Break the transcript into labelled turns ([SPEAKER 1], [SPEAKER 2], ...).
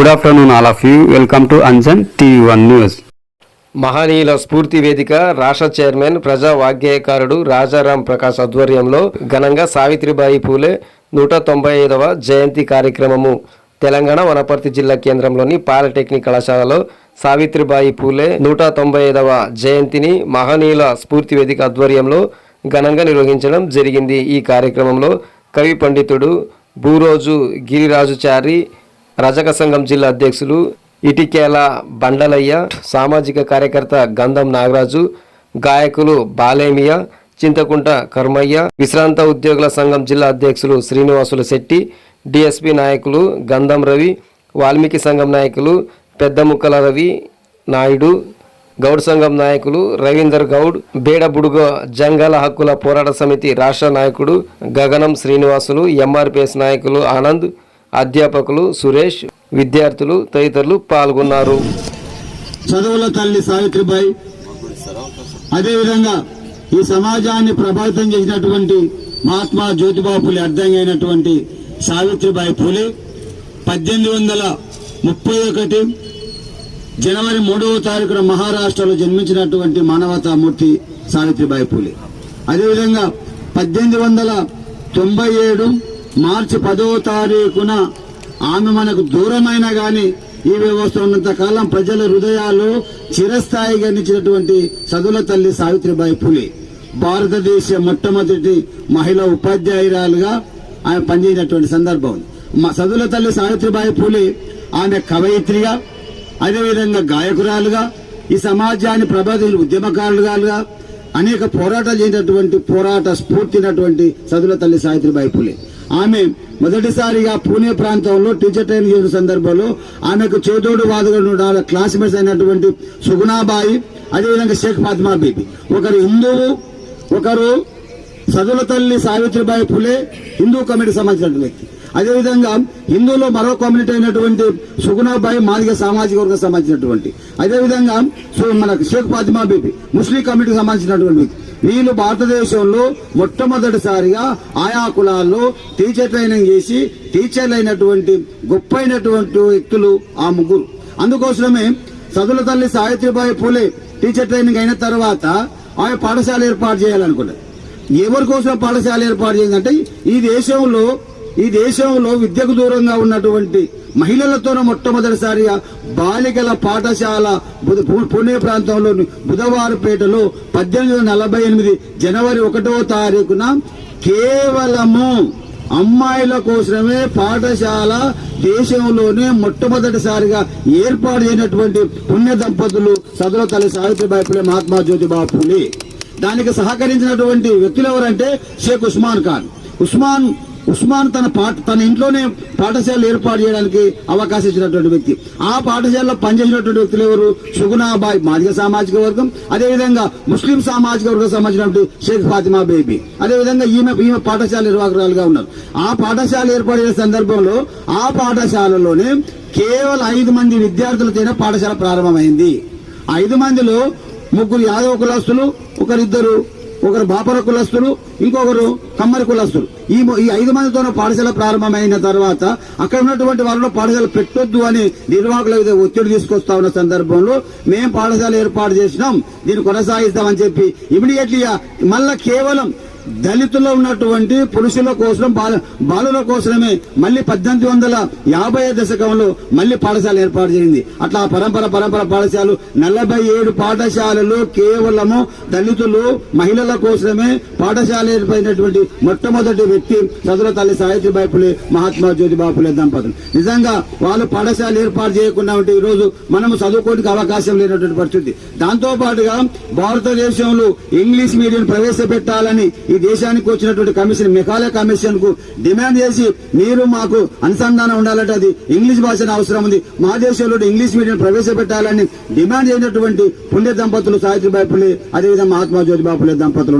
[SPEAKER 1] Good afternoon all of you welcome to Anjan TV one news
[SPEAKER 2] మహనీయుల స్ఫూర్తి వేదిక రాష్ట్ర చైర్మన్ ప్రజా వాగ్గేయకారుడు రాజారాం ప్రకాష్ ఆధ్వర్యంలో ఘనంగా సావిత్రిబాయి పూలే నూట తొంభై ఐదవ జయంతి కార్యక్రమము. తెలంగాణ వనపర్తి జిల్లా కేంద్రంలోని పాలిటెక్నిక్ కళాశాలలో సావిత్రిబాయి పూలే నూట తొంభై ఐదవ జయంతిని మహనీయుల స్ఫూర్తి వేదిక ఆధ్వర్యంలో ఘనంగా నిర్వహించడం జరిగింది. ఈ కార్యక్రమంలో కవి పండితుడు భూరోజు గిరిరాజుచారి రజక సంఘం జిల్లా అధ్యక్షులు ఇటికేల బండలయ్య సామాజిక కార్యకర్త గంధం నాగరాజు గాయకులు బాలేమియ చింతకుంట కర్మయ్య విశ్రాంత ఉద్యోగుల సంఘం జిల్లా అధ్యక్షులు శ్రీనివాసుల శెట్టి డిఎస్పి నాయకులు గంధం రవి వాల్మీకి సంఘం నాయకులు పెద్దముక్కల రవి నాయుడు గౌడ్ సంఘం నాయకులు రవీందర్ గౌడ్ బేడబుడుగ జంగల హక్కుల పోరాట సమితి రాష్ట్ర నాయకుడు గగనం శ్రీనివాసులు ఎంఆర్పిఎస్ నాయకులు ఆనంద్ అధ్యాపకులు సురేష్ విద్యార్థులు తదితరులు పాల్గొన్నారు.
[SPEAKER 3] చదువుల తల్లి సావిత్రిబాయి. అదేవిధంగా ఈ సమాజాన్ని ప్రభావితం చేసినటువంటి మహాత్మా జ్యోతిబా పులి అర్థమైనటువంటి సావిత్రిబాయి పూలే పద్దెనిమిది వందల ముప్పై ఒకటి జనవరి మూడవ తారీఖున మహారాష్ట్రలో జన్మించినటువంటి మానవతామూర్తి సావిత్రిబాయి పూలే. అదేవిధంగా పద్దెనిమిది వందల తొంభై ఏడు మార్చి పదవ తారీఖున ఆమె మనకు దూరమైన గాని ఈ వ్యవస్థ ఉన్నంత కాలం ప్రజల హృదయాలు చిరస్థాయిగా నిలిచినటువంటి చదువుల తల్లి సావిత్రిబాయి పూలే. భారతదేశ మొట్టమొదటి మహిళా ఉపాధ్యాయురాలుగా ఆమె పనిచేసినటువంటి సందర్భం మా చదువుల తల్లి సావిత్రిబాయి పూలే ఆమె కవయిత్రిగా అదేవిధంగా గాయకురాలుగా ఈ సమాజాన్ని ప్రభావిత ఉద్యమకారులుగా అనేక పోరాటాలు చేసినటువంటి పోరాట స్ఫూర్తినటువంటి సదుల తల్లి సావిత్రిబాయి పూలే. ఆమె మొదటిసారిగా పూణే ప్రాంతంలో టీచర్ ట్రైనింగ్ చేసిన సందర్భంలో ఆమెకు చేదోడు వాదుగా క్లాస్మేట్స్ అయినటువంటి సుగుణాబాయి అదేవిధంగా షేక్ ఫాతిమా బీబీ. ఒకరు హిందువు ఒకరు సదుల తల్లి సావిత్రిబాయి పులే హిందూ కమిటీ సంబంధించిన వ్యక్తి. అదేవిధంగా హిందువులో మరో కమ్యూనిటీ అయినటువంటి సుగుణాబాయి మాదిగ సామాజిక వర్గం సంబంధించినటువంటి అదేవిధంగా మన షేక్ ఫాతిమా బీబీ ముస్లిం కమిటీకి సంబంధించినటువంటి వీళ్ళు భారతదేశంలో మొట్టమొదటిసారిగా ఆయా కులాల్లో టీచర్ ట్రైనింగ్ చేసి టీచర్లు అయినటువంటి గొప్ప అయినటువంటి వ్యక్తులు ఆ ముగ్గురు. అందుకోసమే సదుల తల్లి సావిత్రిబాయి పూలే టీచర్ ట్రైనింగ్ అయిన తర్వాత ఆమె పాఠశాల ఏర్పాటు చేయాలనుకున్నారు. ఎవరి కోసం పాఠశాల ఏర్పాటు చేయాలంటే ఈ దేశంలో ఈ దేశంలో విద్యకు దూరంగా ఉన్నటువంటి మహిళలతోనే మొట్టమొదటిసారిగా బాలికల పాఠశాల పుణే ప్రాంతంలోని బుధవారపేటలో పద్దెనిమిది వందల నలభై ఎనిమిది జనవరి ఒకటో తారీఖున కేవలము అమ్మాయిల కోసమే పాఠశాల దేశంలోనే మొట్టమొదటిసారిగా ఏర్పాటు చేయనటువంటి పుణ్య దంపతులు సదుల తల్లి సావిత్రిబాయి పులే మహాత్మా జ్యోతిబా పులే. దానికి సహకరించినటువంటి వ్యక్తులు ఎవరంటే షేక్ ఉస్మాన్ ఖాన్. ఉస్మాన్ ఉస్మాన్ తన పాఠ తన ఇంట్లోనే పాఠశాల ఏర్పాటు చేయడానికి అవకాశం ఇచ్చినటువంటి వ్యక్తి. ఆ పాఠశాలలో పనిచేసినటువంటి వ్యక్తులు ఎవరు? సుగుణాబాయ్ మాదిక సామాజిక వర్గం అదేవిధంగా ముస్లిం సామాజిక వర్గం సంబంధించినటువంటి షేక్ ఫాతిమా బేబీ. అదేవిధంగా ఈమె ఈమె పాఠశాల నిర్వాహకురాలుగా ఉన్నారు. ఆ పాఠశాల ఏర్పడిన సందర్భంలో ఆ పాఠశాలలోనే కేవలం ఐదు మంది విద్యార్థులతోనే పాఠశాల ప్రారంభమైంది. ఐదు మందిలో ముగ్గురు యాదవ కులాస్తులు ఒకరిద్దరు ఒకరు బాపర కులస్తులు ఇంకొకరు కమ్మరి కులస్తులు. ఈ ఈ ఐదు మందితో పాఠశాల ప్రారంభమైన తర్వాత అక్కడ ఉన్నటువంటి వాళ్ళలో పాఠశాల పెట్టొద్దు అని నిర్వాహకుల ఒత్తిడి తీసుకొస్తా ఉన్న సందర్భంలో మేము పాఠశాల ఏర్పాటు చేసినాం దీన్ని కొనసాగిస్తామని చెప్పి ఇమీడియట్లీ మళ్ళా కేవలం దళితుల్లో ఉన్నటువంటి పురుషుల కోసం బాల బాలుల కోసమే మళ్ళీ పద్దెనిమిది వందల యాభై దశకంలో మళ్ళీ పాఠశాల ఏర్పాటు చేయింది అట్లా పరంపర పరంపర పాఠశాలలు నలభై ఏడు పాఠశాలలు కేవలము దళితులు మహిళల కోసమే పాఠశాల ఏర్పడినటువంటి మొట్టమొదటి వ్యక్తి చదువుల తల్లి సావిత్రిబాయి పులే మహాత్మా జ్యోతిబా పులే దంపతులు. నిజంగా వాళ్ళు పాఠశాల ఏర్పాటు చేయకుండా ఉంటే ఈ రోజు మనము చదువుకోవడానికి అవకాశం లేనటువంటి పరిస్థితి. దాంతో పాటుగా భారతదేశంలో ఇంగ్లీష్ మీడియం ప్రవేశపెట్టాలని ఈ దేశానికి వచ్చినటువంటి కమిషన్ మెకాలే కమిషన్కు డిమాండ్ చేసి మీరు మాకు అనుసంధానం ఉండాలంటే అది ఇంగ్లీష్ భాషను అవసరం ఉంది. మా దేశంలో ఇంగ్లీష్ మీడియం ప్రవేశపెట్టాలని డిమాండ్ చేసినటువంటి పుణ్య దంపతులు సావిత్రిబాయి పులే అదేవిధంగా మహాత్మా జ్యోతిబా పులే దంపతులు